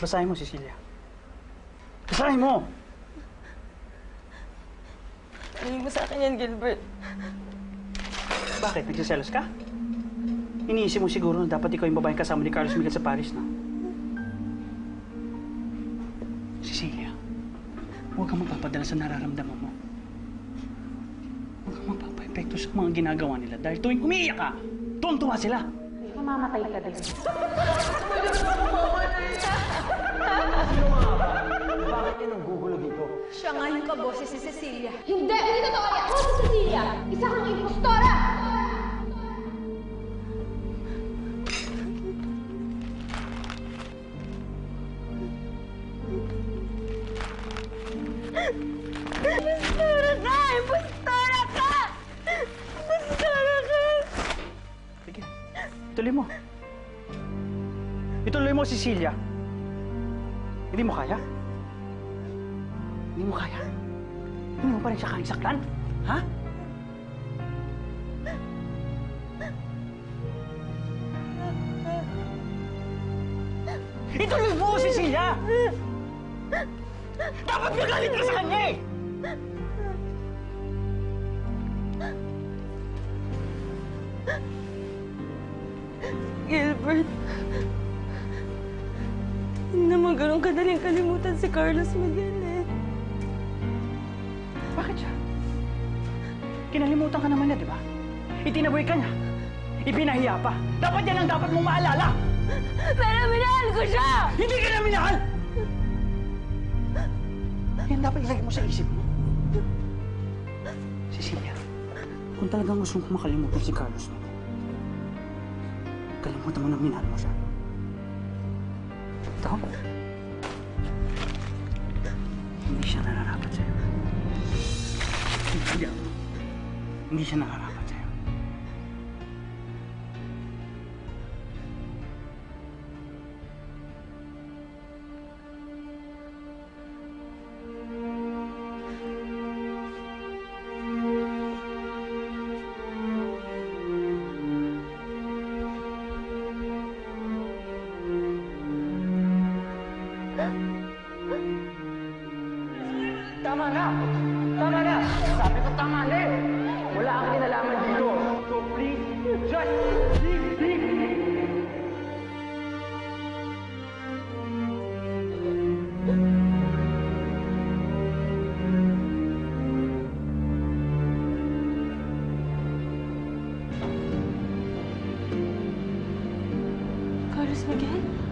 Basahin mo, Cecilia. Basahin mo! Ano mo sa akin yan, Gilbert? Bakit? Nagsiselos ka? Iniisip mo siguro na dapat ikaw yung babaeng kasama ni Carlos Miguel sa Paris, no? Cecilia, huwag kang magpapadala sa nararamdaman mo. Huwag kang magpapaepekto sa mga ginagawa nila dahil tuwing umiiyak ka, tuwang-tuwa sila. Mamamatay ka din. Bakit yan ang gugulo dito? Siya nga yung kaboses si Cecilia. Hindi! Hindi totoo yan! Ako si Cecilia! Isa kang impostora! Impostora ka! Impostora ituloy mo. Ituloy mo, Cecilia. Hindi mo kaya? Hindi mo kaya? Hindi mo pa rin siya kayang? Ha? Ituloy mo, Cecilia! Dapat magalit ka sa kanya eh! Gilbert. Hindi naman ganun kadaling kalimutan si Carlos Miguel eh. Bakit siya? Kinalimutan ka naman niya, di ba? Itinaboy ka niya. Ipinahiya pa. Dapat yan ang dapat mong maalala! Pero minahal ko siya! Hindi ka na minahal! Yan dapat ilagay mo sa isip mo. Cecilia, kung talagang gusto mong makalimutan si Carlos mo, kalimutan mo na minahal mo siya. Ito? Hindi siya nararapat Tama na! Tama na! Sabi ko tama na eh! Wala akong nalaman dito! So please, just leave me! Carlos, Miguel?